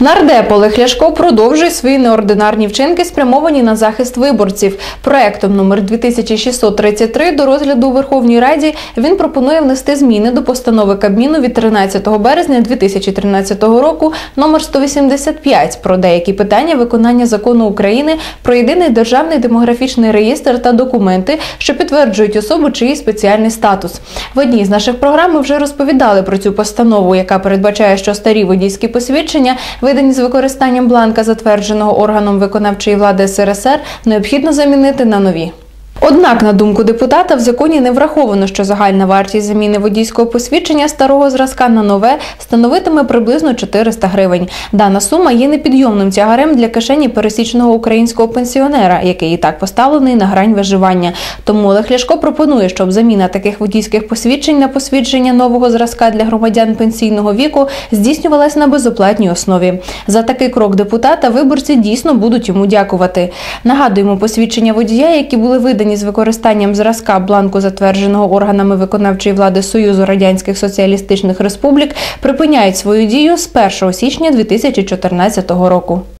Нардеп Олег Ляшко продовжує свої неординарні вчинки, спрямовані на захист виборців. Проектом номер 2633 до розгляду у Верховній Раді він пропонує внести зміни до постанови Кабміну від 13 березня 2013 року номер 185 про деякі питання виконання закону України про єдиний державний демографічний реєстр та документи, що підтверджують особу, чиї спеціальний статус. В одній з наших програм ми вже розповідали про цю постанову, яка передбачає, що старі водійські посвідчення, видані з використанням бланка, затвердженого органом виконавчої влади СРСР, необхідно замінити на нові. Однак, на думку депутата, в законі не враховано, що загальна вартість заміни водійського посвідчення старого зразка на нове становитиме приблизно 400 гривень. Дана сума є непідйомним тягарем для кишені пересічного українського пенсіонера, який і так поставлений на грань виживання. Тому Олег Ляшко пропонує, щоб заміна таких водійських посвідчень на посвідчення нового зразка для громадян пенсійного віку здійснювалась на безоплатній основі. За такий крок депутата виборці дійсно будуть йому дякувати. Нагадуємо, посвідчення водія, які були видані з використанням зразка бланку, затвердженого органами виконавчої влади Союзу Радянських Соціалістичних Республік, припиняють свою дію з 1 січня 2014 року.